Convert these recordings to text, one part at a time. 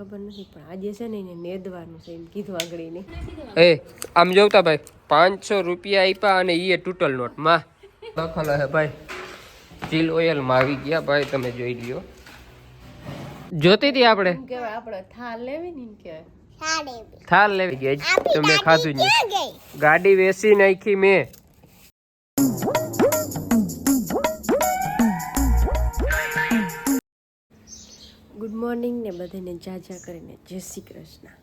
ખબર નથી પણ આજે છે ને એને નેદવાનું છે એમ કીધું આંગળીને. એ આમ જોતા ભાઈ પાંચસો રૂપિયા આપ્યા અને એ ટૂટલ નોટમાં લખેલો હે ભાઈ. ચીલ ઓઇલમાં આવી ગયા ભાઈ તમે જોઈ લ્યો. જોતી હતી આપણે? કેવાય કહેવાય આપણે થાળ લેવી ને એમ કહેવાય. થાલ લેવી. ગઈ. તમે ખાધું નહીં. ગાડી વેસી નાખી મેં. મોર્નિંગ ને બધાને જાજા કરીને જય શ્રી કૃષ્ણ.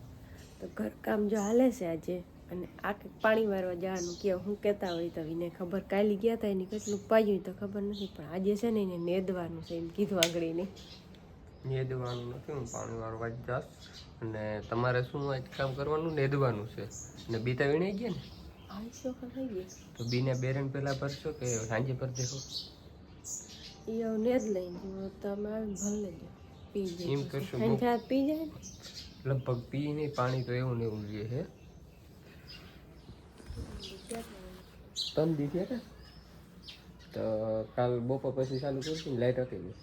તો ઘરકામ જો હાલે છે આજે અને આ કંઈક પાણી વારવા જવાનું કે હું કહેતા હોય તો એને ખબર કાલી ગયા હતા એની કેટલું પાયું તો ખબર નથી પણ આજે છે ને એને નેદવાનું છે એમ કીધું આગળ એને નેદવાનું નથી હું પાણી વાળવા જ જાસ. અને તમારે શું આજ કામ કરવાનું? નેદવાનું છે. અને બીતા વીણાઈ ગયા ને? તો બીને બેરણ પહેલા ભરશો કે સાંજે પર દેખો એ નેદ લઈને તમે ભલ લઈ લેજો. પી એમ કરશું પછી પી જાય લગભગ પી નહીં પાણી તો એવું ને એવું જોઈએ છે તન દીધી હતા તો કાલ બપોર પછી ચાલુ કરશું ને લાઈટ હતી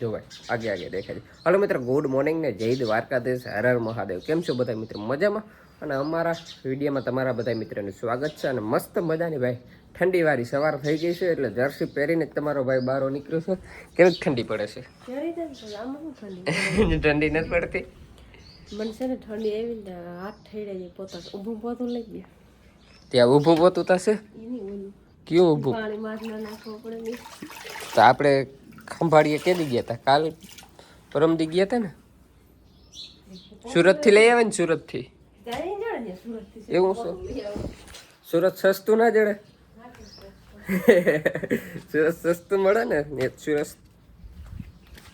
જો ભાઈ આગે આગે દેખાય હલો મિત્ર ગુડ મોર્નિંગ ને જય દ્વારકાધીશ હર હર મહાદેવ. કેમ છો બધા મિત્રો? મજામાં? અને અમારા વિડીયોમાં તમારા બધા મિત્રોનું સ્વાગત છે અને મસ્ત મજાની ભાઈ ઠંડીવાળી સવાર થઈ ગઈ છે એટલે જર્સી પહેરીને જ તમારો ભાઈ બહાર નીકળ્યો છે. કેવી ઠંડી પડે છે? ઠંડી નથી પડતી? મને છે ને ઠંડી એવી ને હાથ ઠેડાઈ જાય પોતા ઊભું પોતું લઈ ગયા. ત્યાં ઊભું પોતું થશે? કયું ઊભું? તો આપણે ખંભાળીએ કેદી ગયા હતા કાલ પરમદી ગયા હતા ને? સુરતથી લઈ આવે ને ને સુરતથી. એવું શું સુરત સસ્તું ના જડે? સુરત સસ્તું મળે ને? સુરત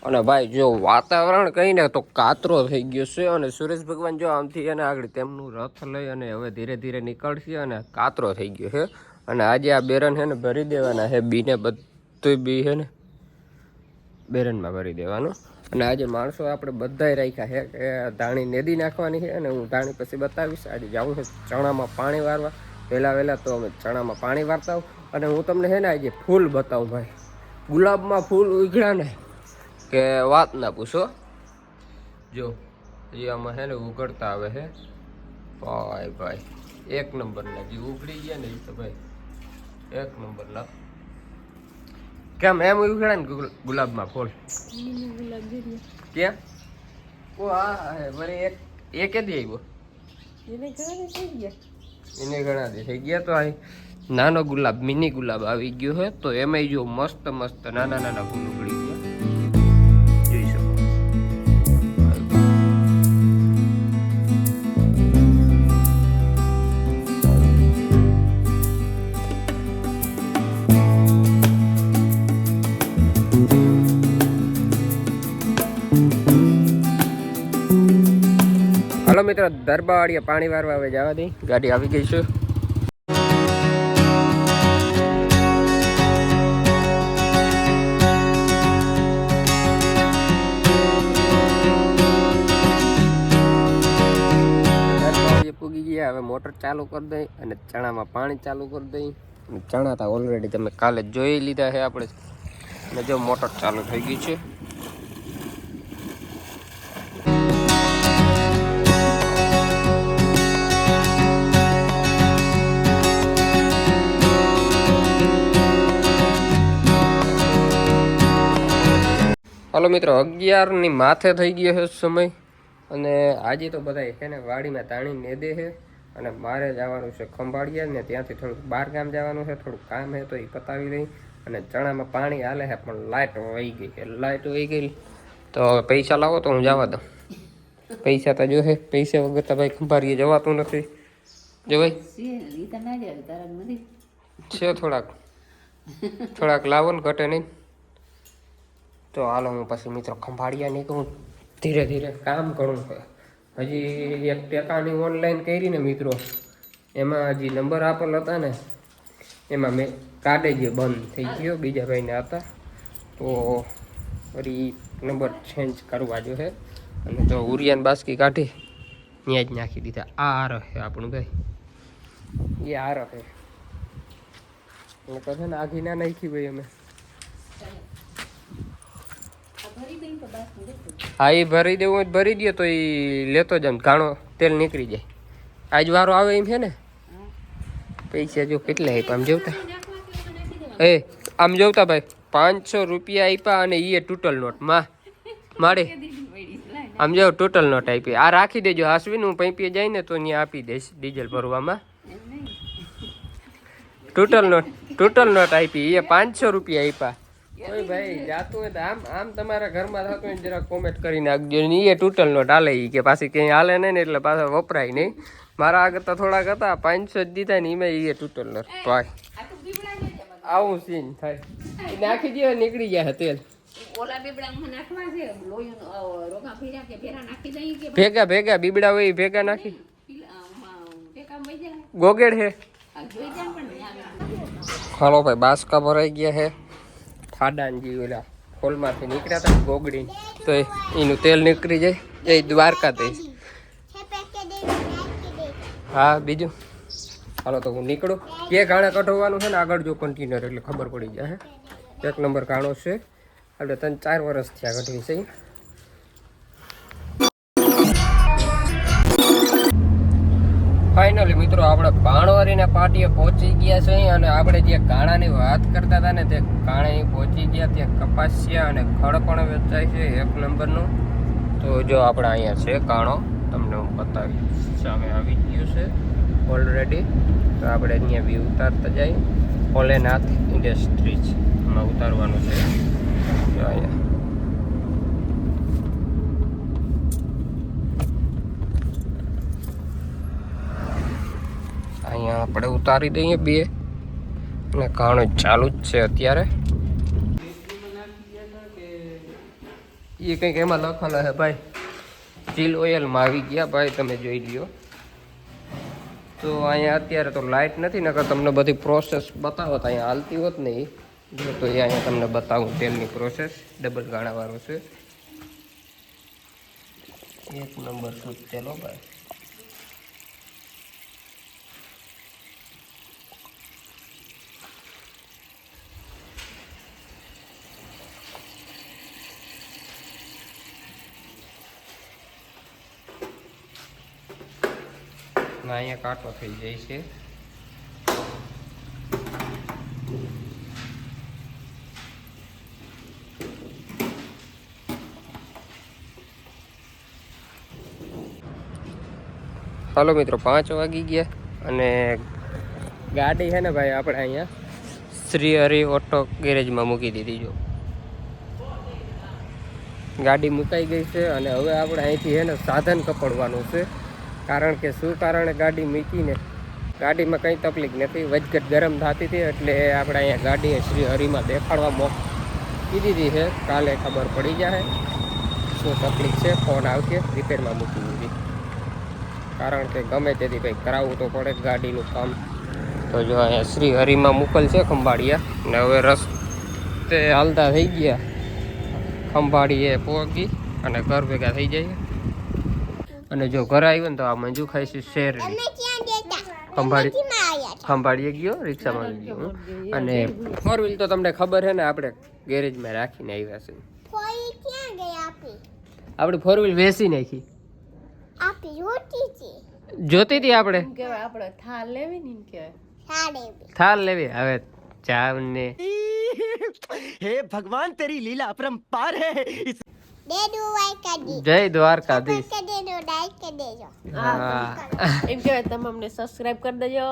અને ભાઈ, જો વાતાવરણ કહીને તો કાતરો થઈ ગયો છે અને સુરેશ ભગવાન જો આમથી અને આગળ તેમનું રથ લઈ અને હવે ધીરે ધીરે નીકળશે અને કાતરો થઈ ગયો છે. અને આજે આ બેરન છે ને ભરી દેવાના છે, બીને બધું બી છે ને બેરનમાં ભરી દેવાનું. અને આજે માણસો આપણે બધાય રાખ્યા છે કે ધાણી નેદી નાખવાની છે અને હું ધાણી પછી બતાવીશ. આજે જાઉં છે ચણામાં પાણી વારવા. પહેલાં વહેલાં તો અમે ચણામાં પાણી વારતા હોઉં. અને હું તમને છે ને આજે ફૂલ બતાવું ભાઈ. ગુલાબમાં ફૂલ ઉઘડ્યા ને. કે વાત ના પૂછો. જો એ આમાં છે ને ઉઘડતા આવે છે ભાઈ ભાઈ એક નંબરના જે ઉઘડી ગયા ને એ તો ભાઈ એક નંબરના કેમ એમ ઉઘડા ને ગુલાબમાં ફૂલ? કેમ? ક્યાં ઓ આ ભલે એક એ કેદી આવ્યો એને ઘણા થઈ ગયા. એને ઘણા દી. થઈ ગયા તો આ નાનો ગુલાબ, મિની ગુલાબ આવી ગયો છે તો એમાંય જો મસ્ત મસ્ત નાના નાના ફૂલ ઉગડી ગયા. જોઈ શકો હાલો મિત્રો દરબાવાળીએ પાણી વારવા હવે જવા દઈ ગાડી આવી ગઈ છે. હવે મોટર ચાલુ કરી દઈ અને ચણામાં પાણી ચાલુ કરી દઈ. અને ચણા તો ઓલરેડી તમે કાલે જોઈ લીધા છે આપણે. અને જો મોટર ચાલુ થઈ ગઈ છે. હાલો મિત્રો, અગિયારની માથે થઈ ગયો છે સમય. અને આજે તો બધા છે ને વાડીમાં તાણી ને દે છે. અને મારે જવાનું છે ખંભાળિયા ને ત્યાંથી થોડુંક બહાર ગામ જવાનું છે થોડુંક કામ છે તો એ પતાવી દઈ. અને ચણામાં પાણી હાલે છે પણ લાઇટ વહી ગઈ લાઇટ વહી ગઈ. તો હવે પૈસા લાવો તો હું જવા દઉં. પૈસા તો જોશે પૈસા વગર તો ભાઈ ખંભાળીએ જવાતું નથી. જો ભાઈ. છે થોડાક. થોડાક લાવો ને ઘટે નહીં. તો હાલો હું પછી મિત્રો ખંભાળિયા નીકળું. ધીરે ધીરે કામ કરું. હજી એક ટેકાની ઓનલાઈન કરી ને મિત્રો, એમાં હજી નંબર આપેલ હતા ને, એમાં મેં કાર્ડે જે બંધ થઈ ગયો, બીજા ભાઈને હતા તો ફરી નંબર ચેન્જ કરવા જો છે અને તો ઉરિયાન બાસ્કી કાઢી, ત્યાં જ નાખી દીધા. આ આ રહે આપણું ભાઈ. એ આ રહે એટલે તો ને આઘી ના નાખી ભાઈ અમે. હા એ ભરી દેવું હોય ભરી દે તો એ લેતો જ આમ ઘાણો તેલ નીકળી જાય. આજ વારો આવે એમ છે ને? પૈસા જો કેટલા આપ્યા આમ જોતા? એ આમ જોતા ભાઈ પાંચસો રૂપિયા આપ્યા અને એ ટોટલ નોટમાં મારે આમ જો ટોટલ નોટ આપી આ રાખી દેજો હાસવીને હું પૈપીએ જાય ને તો અહીંયા આપી દઈશ ડીઝલ ભરવામાં. ટોટલ નોટ ટોટલ નોટ આપી એ પાંચસો રૂપિયા આપ્યા. કોઈ ભાઈ જાતું હોય તો આમ આમ તમારા ઘરમાં થતું હોય ને જરા કોમેન્ટ કરી નાખજો. ને એ ટોટલ નોટ હાલે ઈ કે પાછી ક્યાંય હાલે નહીં ને એટલે પાછા વપરાય નહીં. મારા આગળ તો થોડાક હતા પાંચસો જ દીધા ને એમાં એ ટોટલ નોટ ભાઈ આવું સીન થાય. એ નાખી દે નીકળી જાય તેલ. ઓલા બેબડામાં નાખવા છે. લોહીનું, અ, રોગા ફેર્યા કે ફેરા નાખી દઈએ કે ભેગા ભેગા બીબડા હોય ઈ ભેગા નાખી. પીલા, આમાં ટેકામાં વહી જાય. ગોગેડ હે. આ જોઈ જાય પણ નહીં આગળ. હાલો ભાઈ બાસકા ભરાઈ ગયા છે ઠાડાનજી ઓલા હોલમાંથી નીકળ્યા હતા ગોગડી તો એનું તેલ નીકળી જાય. એ દ્વારકા થઈ હા, બીજું? હાલો, તો હું નીકળું. કે ગાણા કઢવાનું છે ને, આગળ જો કન્ટેનર એટલે ખબર પડી જાય એક નંબર ગાણો છે. આપણે ત્રણ ચાર વર્ષ થયા કઢવી છે. ફાઇનલી મિત્રો, આપણે ભાણવારીના પાટીએ પહોંચી ગયા છે અને આપણે જે કાણાની વાત કરતા હતા ને તે કાણે પહોંચી ગયા ત્યાં કપાસિયા અને ખડ પણ વેચાય છે એક નંબરનું. તો જો આપણે અહીંયા છે કાણો તમને હું બતાવી સામે આવી ગયું છે ઓલરેડી તો આપણે અહીંયા બી ઉતારતા જઈએ. ભોલેનાથ ઇન્ડસ્ટ્રીઝમાં ઉતારવાનું છે. જો અહીંયા અહીંયા આપણે ઉતારી દઈએ બે. અને કાણો ચાલુ જ છે અત્યારે. એ કંઈક એમાં લખેલા છે, ભાઈ. ચીલ ઓઇલમાં આવી ગયા, ભાઈ, તમે જોઈ લ્યો. તો અહીંયા અત્યારે તો લાઇટ નથી, નકર તમને બધી પ્રોસેસ બતાવો તો અહીંયા હાલતી હોત ને એ તો એ અહીંયા તમને બતાવું, તેલની પ્રોસેસ ડબલ ગાણાવાળો છે. એક નંબર શું તેલો ભાઈ. ના, અહીંયા કાંટો થઈ જાય છે. હાલો મિત્રો, પાંચ વાગી ગયા અને ગાડી છે ને ભાઈ આપણે અહીંયા શ્રી હરિ ઓટો ગેરેજમાં મૂકી દીધી, જો. ગાડી મુકાઈ ગઈ છે અને હવે આપણે અહીંથી છે ને સાધન કપડવાનું છે. કારણ કે શું કારણે ગાડી મૂકીને ગાડીમાં કંઈ તકલીફ નથી વચગટ ગરમ થતી હતી એટલે આપણે અહીંયા ગાડી શ્રી હરિમાં દેખાડવા મોક કીધી છે કાલે ખબર પડી જાય શું તકલીફ છે, ફોન આવશે, રિપેરમાં મૂકી દીધી. કારણ કે ગમે તેથી ભાઈ કરાવવું તો પડે ગાડીનું કામ. તો જો અહીંયા શ્રી હરિમાં મોકલશે ખંભાળિયા, ને હવે રસ્તે હાલતા થઈ ગયા. ખંભાળીએ પહોંચી અને ઘર ભેગા થઈ જાય અને જો ઘરે આવ્યો ને તો આ મંજુ ખાઈશું શેર ખંભાળી ખંભાળીએ ગયો રિક્ષામાં ગયો. અને ફોર વ્હીલ તો તમને ખબર છે ને આપણે ગેરેજમાં રાખીને આવ્યા છે. આપણે ફોર વ્હીલ વેસી નાખી. જોતી હતી. આપણે? થાલ લેવી હવે ચાવ ને. હે ભગવાન તેરી લીલા અપરંપાર હે. જય દ્વારકાધીશ. હા. એમ કહેવાય તમે અમને સબસ્ક્રાઇબ કરી દેજો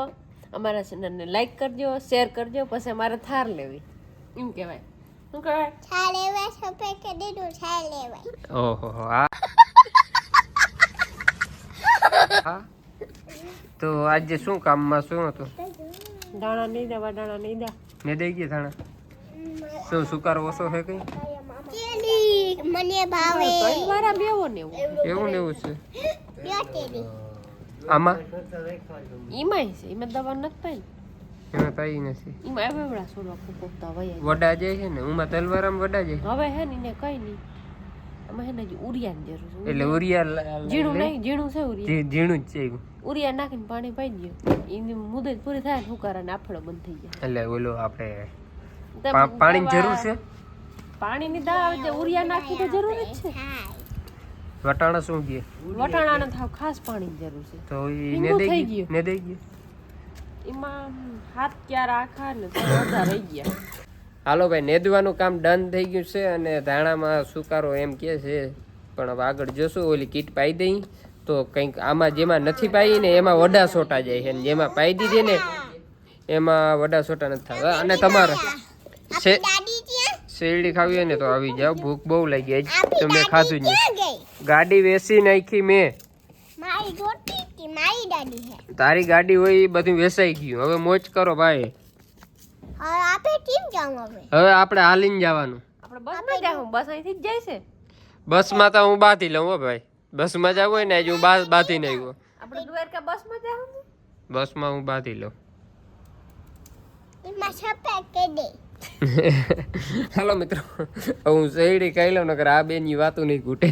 અમારા ચેનલને લાઈક કરજો શેર કરજો પછી અમારે થાર લેવી. એમ કહેવાય. શું કહેવાય? ઓહો હા તો આજે શું કામમાં શું હતું? દાણા નહીં દેવા દાણા નહીં દે. મેં દઈ ગયા દાણા શું સુકાર ઓછો છે કઈ? મને ભાવે. ત્રણ વાળા બેવો ને એવું. એવું ને એવું છે. બ્યોટેરી આમાં ઈમાંય છે એમાં દવા નથી પાઈ એમાં કઈ નથી એમાં એવા એવડા સોડવા ફૂંકતા વયા વડા જાય છે ને ઉમાં તલવારામાં વડા જાય હવે હે ને એને કઈ નહીં આમાં હે ને ઉરિયાની જરૂર છે એટલે ઉરિયા ઝીણું નહીં ઝીણું છે ઉરિયા ઝીણું જ છે ઉરિયા નાખીને પાણી પાઈ દઈએ એની મુદત પૂરી થાય ને હુકારાને આફળો બંધ થઈ જાય એટલે ઓલો આપણે પાણીની જરૂર છે પાણીની દવા આવે ઉરિયા નાખી તો જરૂર જ છે વટાણા શું ગયે વટાણાને થાવ ખાસ પાણી જરૂર છે. તો ઈ ને દે ગયું. ને દે ગયું? એમાં હાથ ક્યારે આખા ને તો અડધા રહી ગયા. હાલો ભાઈ નેદવાનું કામ ડન થઈ ગયું છે અને ધાણામાં સુકારો એમ કે છે પણ હવે આગળ જોશું ઓલી કીટ પાઈ દઈ. તો કંઈક આમાં જેમાં નથી પાઈ ને એમાં વડા સોટા જાય છે. જેમાં પાઈ દીધી ને એમાં વડા સોટા નથી થતા. અને તમારે ત્યાં શેરડી ખાવી હોય ને તો આવી જાવ ભૂખ બહુ લાગી આજ તો મેં ખાધું જ નહીં ગાડી વેસી નાખી મેં. તારી ગાડી હોય એ બધું વેસાઈ ગયું. હવે મોજ કરો ભાઈ. હવે આપણે હાલીને જવાનું. બસમાં બસ બસમાં તો હું બાંધી લઉં હો ભાઈ. બસમાં જવું હોય ને હજુ હું બા બાંધીને આવ્યો. આપણે દ્વારકા બસમાં જાઉં? ને બસમાં હું બાંધી લઉં. હાલો મિત્રો હું શેરડી ખાઈ લઉં નકર આ બેનની વાતો નહીં ઘૂટે.